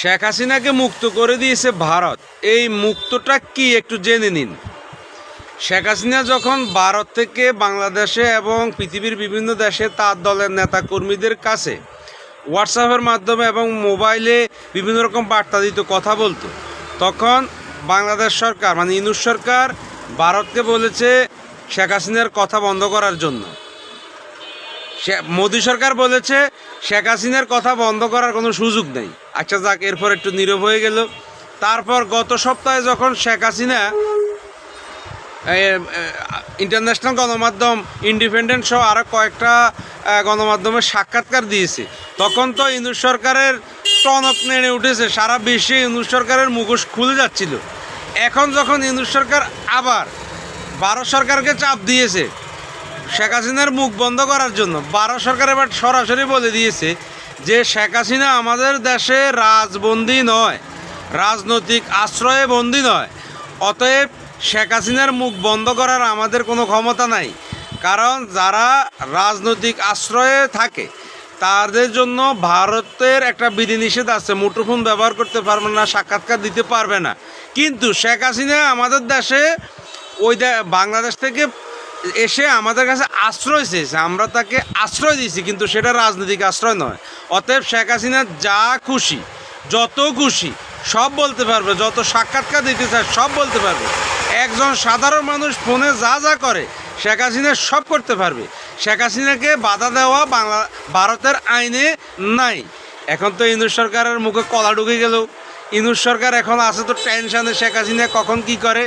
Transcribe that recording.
শেখ হাসিনাকে মুক্ত করে দিয়েছে ভারত। এই মুক্তটা কি একটু জেনে নিন। শেখ হাসিনা যখন ভারত থেকে বাংলাদেশে এবং পৃথিবীর বিভিন্ন দেশে তার দলের নেতা কর্মীদের কাছে হোয়াটসঅ্যাপের মাধ্যমে এবং মোবাইলে বিভিন্ন রকম বার্তা দিত, কথা বলতো, তখন বাংলাদেশ সরকার মানে ইনুস সরকার, ভারতকে বলেছে শেখ হাসিনার কথা বন্ধ করার জন্য। মোদী সরকার বলেছে, শেখ হাসিনার কথা বন্ধ করার কোনো সুযোগ নেই। আচ্ছা যাক, এরপর একটু নীরব হয়ে গেল। তারপর গত সপ্তাহে যখন শেখ হাসিনা ইন্টারন্যাশনাল গণমাধ্যম ইন্ডিপেন্ডেন্ট সহ আরও কয়েকটা গণমাধ্যমে সাক্ষাৎকার দিয়েছে, তখন তো ইন্দু সরকারের টনক নেড়ে উঠেছে, সারা বিশ্বে ইন্দু সরকারের মুখোশ খুলে যাচ্ছিল। এখন যখন ইন্দু সরকার আবার ভারত সরকারকে চাপ দিয়েছে শেখ হাসিনার মুখ বন্ধ করার জন্য ভারত সরকার এবার সরাসরি বলে দিয়েছে যে শেখ হাসিনা আমাদের দেশে রাজবন্দি নয়, রাজনৈতিক আশ্রয়ে বন্দি নয়। অতএব শেখ হাসিনার মুখ বন্ধ করার আমাদের কোনো ক্ষমতা নাই। কারণ যারা রাজনৈতিক আশ্রয়ে থাকে, তাদের জন্য ভারতের একটা বিধিনিষেধ আছে, মুঠোফোন ব্যবহার করতে পারবে না, সাক্ষাৎকার দিতে পারবে না। কিন্তু শেখ হাসিনা আমাদের দেশে ওই বাংলাদেশ থেকে এসে আমাদের কাছে আশ্রয় চেয়েছে, আমরা তাকে আশ্রয় দিয়েছি, কিন্তু সেটা রাজনৈতিক আশ্রয় নয়। অতএব শেখ হাসিনা যা খুশি, যত খুশি, সব বলতে পারবে, যত সাক্ষাৎকার দিতে চায়, সব বলতে পারবে। একজন সাধারণ মানুষ ফোনে যা যা করে, শেখ হাসিনা সব করতে পারবে। শেখ হাসিনাকে বাধা দেওয়া বাংলা, ভারতের আইনে নাই। এখন তো ইন্দু সরকারের মুখে কলা ঢুকে গেল। ইন্দু সরকার এখন আছে তো টেনশনে, শেখ হাসিনা কখন কি করে?